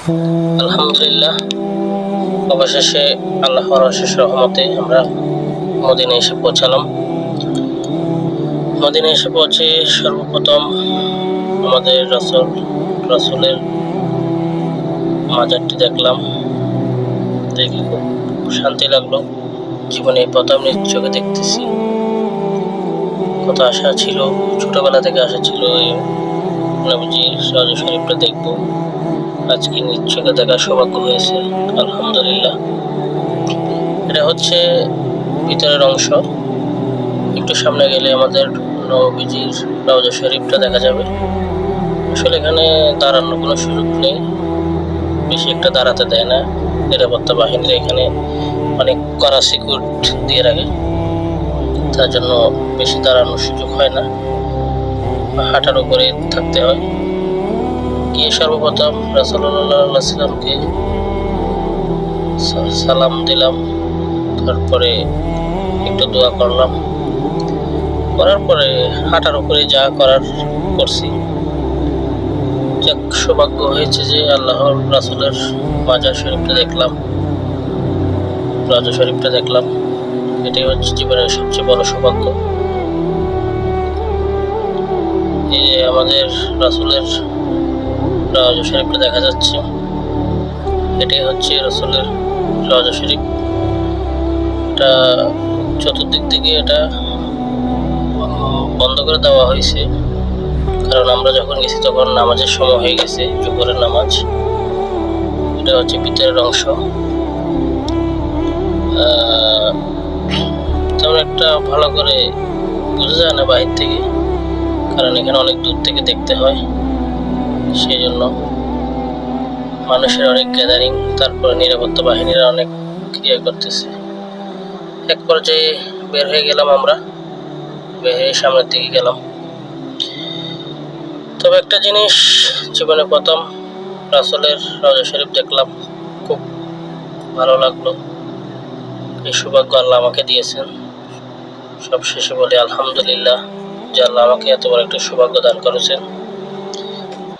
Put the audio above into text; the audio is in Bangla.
আলহামদুলিল্লাহ। অবশেষে আল্লাহর অশেষ রহমতে আমরা মদিনে এসে পৌঁছালাম। মদিনে এসে পৌঁছে সর্বপ্রথম আমাদের রসল, রসুলের মাজারটি দেখলাম। দেখে খুব শান্তি লাগল। জীবনে প্রথম নিজ চোখে দেখতেছি। কত আশা ছিল, ছোটবেলা থেকে আশা ছিল, এই নবীজি সহজ শরীফটা দেখব। আজকে নিজ দেখার সৌভাগ্য হয়েছে। আলহামদুলিল্লাহ। এটা হচ্ছে ভিতরের অংশ। একটু সামনে গেলে আমাদের নবীজির রওজা শরীফটা দেখা যাবে। আসলে এখানে দাঁড়ানোর কোনো সুযোগ নেই। বেশি একটা দাঁড়াতে দেয় না। নিরাপত্তা বাহিনীরা এখানে অনেক কড়া সিকিউর দিয়ে রাখে। তার জন্য বেশি দাঁড়ানোর সুযোগ হয় না। হাঁটার উপরে থাকতে হয়। গিয়ে সর্বপ্রথম রাসুল্লাহ সাল্লামকে সালাম দিলাম। তারপরে একটু দোয়া করলাম। করার পরে হাঁটার উপরে যা করার করছি। যাক, সৌভাগ্য হয়েছে যে আল্লাহর রাসুলের মাজার শরীফটা দেখলাম। রাজা শরীফটা দেখলাম। এটাই হচ্ছে জীবনের সবচেয়ে বড় সৌভাগ্য। এই যে আমাদের রাসুলের রাজা শরীফটা দেখা যাচ্ছে। এটাই হচ্ছে রসুলের রাজা শরীফ। এটা চতুর্দিক থেকে এটা বন্ধ করে দেওয়া হয়েছে। কারণ আমরা যখন গেছি তখন নামাজের সময় হয়ে গেছে, জোহরের নামাজ। এটা হচ্ছে ভিতরের অংশ। তেমন একটা ভালো করে বোঝা যায় না বাহির থেকে। কারণ এখানে অনেক দূর থেকে দেখতে হয়। সেই জন্য মানুষের অনেক গ্যাদারিং তারপরে নিরাপত্তা বাহিনীরা অনেক ক্রিয়া করতেছে। এক পর্যায়ে বের হয়ে গেলাম আমরা, বের হয়ে সামনের দিকে গেলাম। তবে একটা জিনিস জীবনে প্রথম, রাসলের রাজা শরীফ দেখলাম, খুব ভালো লাগল। এই সৌভাগ্য আল্লাহ আমাকে দিয়েছেন। সব শেষে বলি, আলহামদুলিল্লাহ যে আল্লাহ আমাকে এত বড় একটা সৌভাগ্য দান করেছেন।